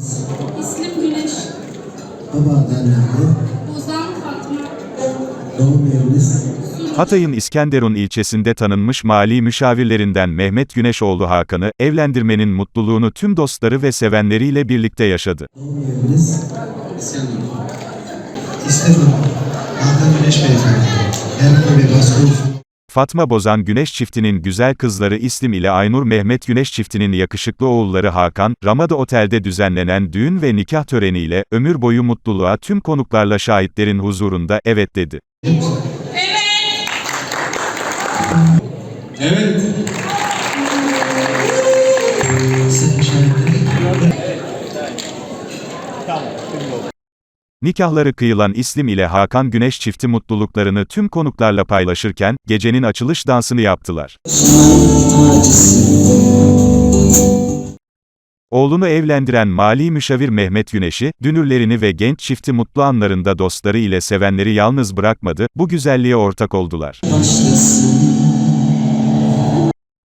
İslim Güneş, Baba nerede? Ozan Fatma, Doğum yeriniz? Hatay'ın İskenderun ilçesinde tanınmış mali müşavirlerinden Mehmet Güneşoğlu Hakan'ı, evlendirmenin mutluluğunu tüm dostları ve sevenleriyle birlikte yaşadı. Doğum yeriniz? İskenderun. İskenderun. Hakan Güneş Beyefendi. Herhangi bir baskı olsun. Fatma Bozan Güneş çiftinin güzel kızları İslim ile Aynur Mehmet Güneş çiftinin yakışıklı oğulları Hakan, Ramada Otel'de düzenlenen düğün ve nikah töreniyle, ömür boyu mutluluğa tüm konuklarla şahitlerin huzurunda evet dedi. Evet. Sen şahitleri Nikahları kıyılan İslim ile Hakan Güneş çifti mutluluklarını tüm konuklarla paylaşırken, gecenin açılış dansını yaptılar. Oğlunu evlendiren mali müşavir Mehmet Güneş'i, dünürlerini ve genç çifti mutlu anlarında dostları ile sevenleri yalnız bırakmadı, bu güzelliğe ortak oldular.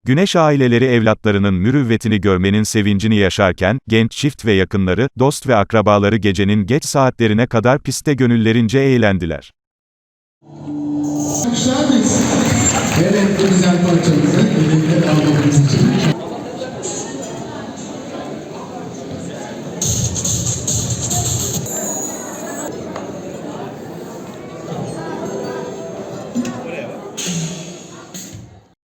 Güneş aileleri evlatlarının mürüvvetini görmenin sevincini yaşarken, genç çift ve yakınları, dost ve akrabaları gecenin geç saatlerine kadar pistte gönüllerince eğlendiler. Mıyız? Evet bu güzel parçamızı birlikte almamız için.